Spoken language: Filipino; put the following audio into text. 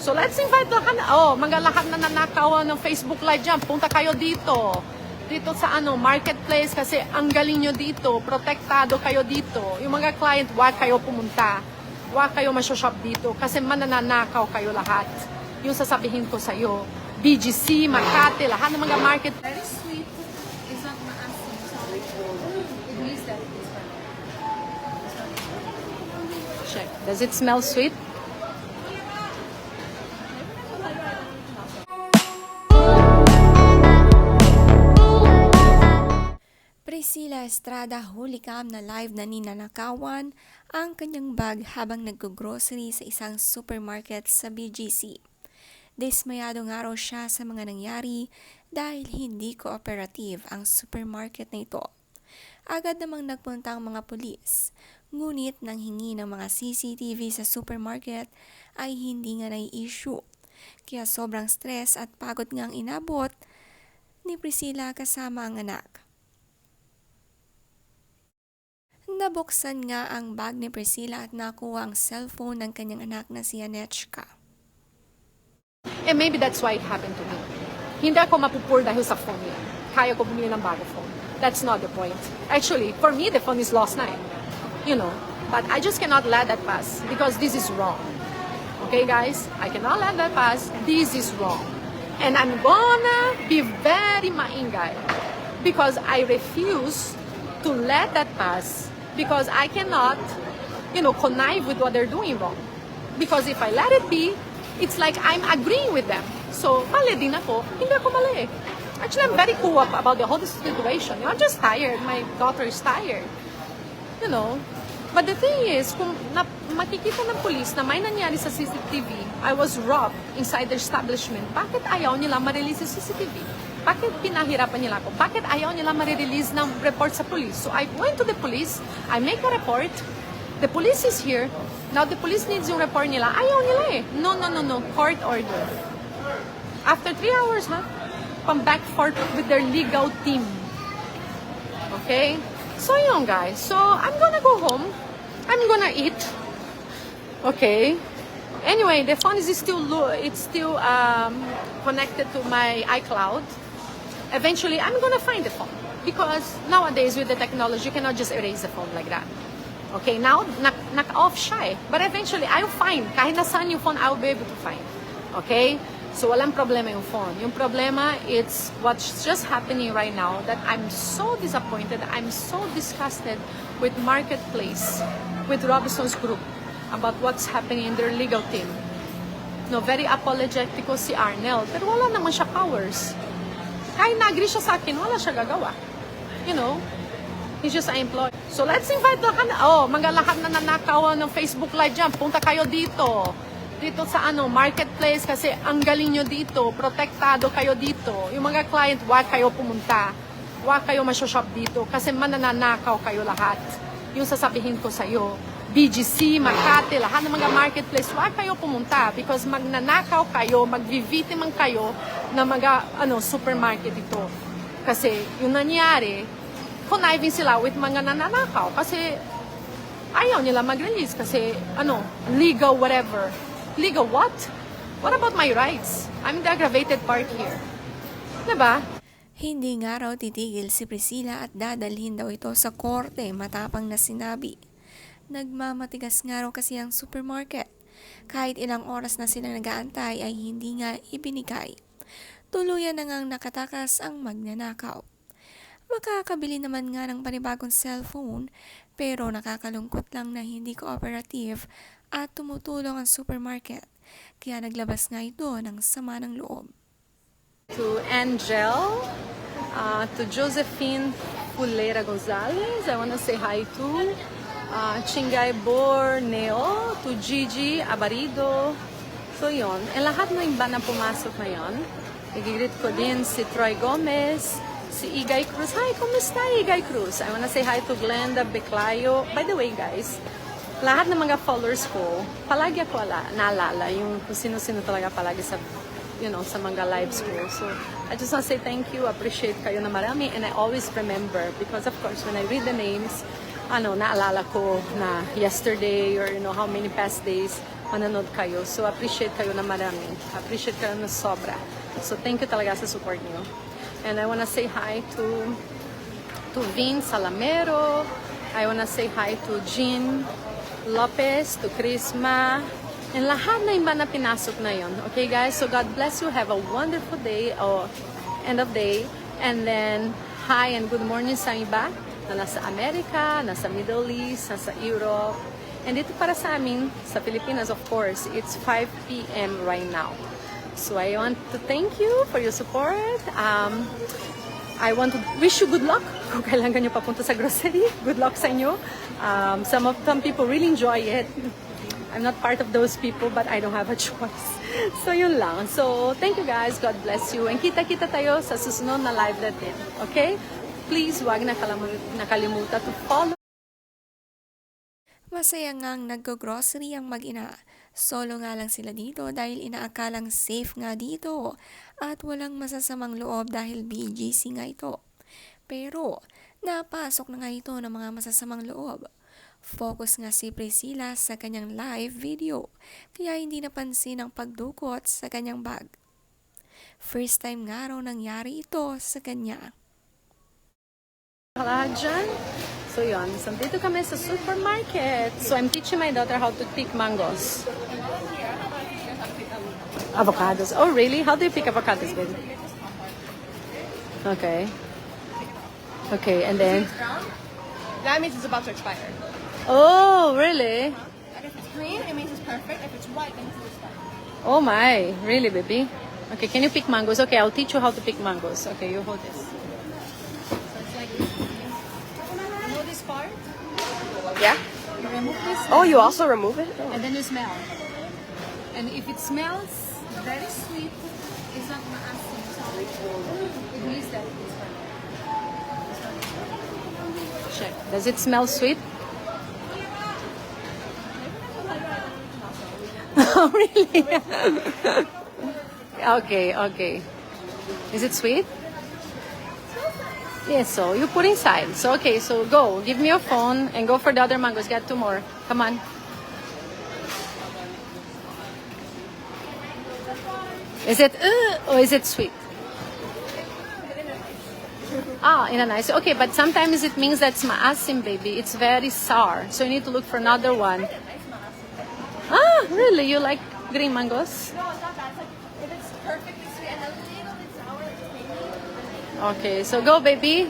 So let's invite the kan oh, mga lahat na nanakaw ng Facebook Live dyan, punta kayo dito. Dito sa ano, marketplace kasi ang galing nyo dito, protektado kayo dito. Yung mga client, wag kayo pumunta. Wag kayo masyashop dito kasi mananakaw kayo lahat. Yung sasabihin ko sa iyo, BGC, Makati, lahat ng mga market Very sweet. It's not maasim. Sorry. It means that it's Check. Does it smell sweet? Priscilla Estrada hulikam na live na ninanakawan ang kanyang bag habang naggo-grocery sa isang supermarket sa BGC. Dismayado nga raw siya sa mga nangyari dahil hindi cooperative ang supermarket na ito. Agad namang nagpunta ang mga pulis, ngunit nang hingi ng mga CCTV sa supermarket ay hindi nga nai-issue. Kaya sobrang stress at pagod nga ang inabot ni Priscilla kasama ang anak. Nabuksan nga ang bag ni Priscilla at nakuha ang cellphone ng kanyang anak na si Anechka. And maybe that's why it happened to me. Hindi ako mapupur dahil sa phone niya. Kaya ko bumili ng bago phone. That's not the point. Actually, for me, the phone is lost na eh. You know, but I just cannot let that pass because this is wrong. Okay, guys? I cannot let that pass. This is wrong. And I'm gonna be very maingay because I refuse to let that pass because I cannot, you know, connive with what they're doing wrong. Because if I let it be, it's like I'm agreeing with them. So, mali din ako. Hindi ako mali. Actually, I'm very cool about the whole situation. You know, I'm just tired. My daughter is tired. You know? But the thing is, kung na, makikita ng police na may nangyari sa CCTV, I was robbed inside the establishment, bakit ayaw nila ma-release sa CCTV? Bakit pinahirapan nila ako? Bakit ayaw nila ma-release ng report sa police? So I went to the police, I make a report, the police is here, now the police needs yung report nila, ayaw nila eh. No, no, no, no, court order. After three hours, ha? Pang back forth with their legal team. Okay? So yun guys. So I'm gonna go home. I'm gonna eat. Okay? Anyway, the phone is still it's still um, connected to my iCloud. Eventually, I'm gonna find the phone because nowadays with the technology, you cannot just erase the phone like that. Okay, now knock, knock off siya eh. But eventually, I'll find. Kahit nasaan yung phone, I'll be able to find. Okay? So walang problema yung phone. Yung problema, it's what's just happening right now that I'm so disappointed, I'm so disgusted with Marketplace, with Robinson's Group, about what's happening in their legal team. No, very apologetic ko si Arnel, pero wala naman siya powers. Kahit na-agree siya sa akin, wala siya gagawa. You know? He's just an. So let's invite the kan oh, mga lahat na nanakaw ng Facebook Live dyan, punta kayo dito. Dito sa ano, marketplace kasi ang galing nyo dito, protektado kayo dito. Yung mga client, wag kayo pumunta. Wag kayo masyashop dito kasi mananakaw kayo lahat. Yung sasabihin ko sa iyo, BGC, Makati, lahat ng mga marketplace, wag kayo pumunta because magnanakaw kayo, magvivitiman kayo ng mga ano, supermarket ito. Kasi yung nangyari, conniving sila with mga nananakaw kasi ayaw nila mag-release kasi ano, legal whatever. Legal what? What about my rights? I'm the aggravated part here. Diba? Hindi nga raw titigil si Priscilla at dadalhin daw ito sa korte matapang na sinabi. Nagmamatigas nga raw kasi ang supermarket. Kahit ilang oras na sila nagaantay ay hindi nga ibinigay. Tuluyan na ngang nakatakas ang magnanakaw. Makakabili naman nga ng panibagong cellphone pero nakakalungkot lang na hindi cooperative at tumutulong ang supermarket. Kaya naglabas nga ito ng sama ng loob. To Angel, uh, to Josephine Pulera Gonzalez, I want to say hi to uh, Chingay Borneo, to Gigi Abarido. So yon, e lahat ng iba na pumasok ngayon. Nagigreet ko din si Troy Gomez, si Igay Cruz. Hi, kumusta Igay Cruz? I want to say hi to Glenda Beclayo. By the way guys, lahat ng mga followers ko, palagi ako ala, naalala yung kung sino-sino talaga palagi sa you know, sa mga lives ko. So, I just want to say thank you, appreciate kayo na marami, and I always remember, because of course, when I read the names, ano, naalala ko na yesterday, or you know, how many past days, mananood kayo. So, appreciate kayo na marami. Appreciate kayo na sobra. So, thank you talaga sa support niyo. And I wanna say hi to to Vin Salamero. I wanna say hi to Jean Lopez, to Chrisma, and lahat na iba na pinasok na yon. Okay guys, so God bless you. Have a wonderful day or end of day. And then, hi and good morning sa iba na nasa Amerika, nasa Middle East, nasa Europe. And dito para sa amin, sa Pilipinas of course, it's 5 p.m. right now. So I want to thank you for your support. Um, I want to wish you good luck kung kailangan nyo papunta sa grocery. Good luck sa inyo. Um, some of some people really enjoy it. I'm not part of those people, but I don't have a choice. So yun lang. So thank you guys. God bless you. And kita-kita tayo sa susunod na live natin. Okay? Please, wag nakalamu- nakalimutan to follow Masaya ngang naggo-grocery ang mag-ina. Solo nga lang sila dito dahil inaakalang safe nga dito at walang masasamang loob dahil BGC nga ito. Pero napasok na nga ito ng mga masasamang loob. Focus nga si Priscilla sa kanyang live video kaya hindi napansin ang pagdukot sa kanyang bag. First time nga raw nangyari ito sa kanya. Hello, dyan. So yun, so dito kami sa supermarket. So I'm teaching my daughter how to pick mangoes. Avocados. Oh, really? How do you pick avocados, baby? Okay. Okay, and then... That means it's about to expire. Oh, really? And if it's green, it means it's perfect. If it's white, it means it's expired. Oh my, really, baby? Okay, can you pick mangoes? Okay, I'll teach you how to pick mangoes. Okay, you hold this. So it's like, you know this part? Yeah? You remove this, Oh, you also remove it? Oh. and then you smell. And if it smells very sweet, it's not maasim. So it means that it is perfect. Check. Does it smell sweet? oh, really? okay, okay. Is it sweet? Yes, so you put inside. So, okay, so go. Give me your phone and go for the other mangoes. Get two more. Come on. Is it uh, or is it sweet? Ah, in a nice. Okay, but sometimes it means that's maasim, baby. It's very sour, so you need to look for another one. Ah, really? You like green mangoes? No, it's not that. It's like, if it's perfectly sweet and a little bit sour, it's maybe. Okay, so go, baby.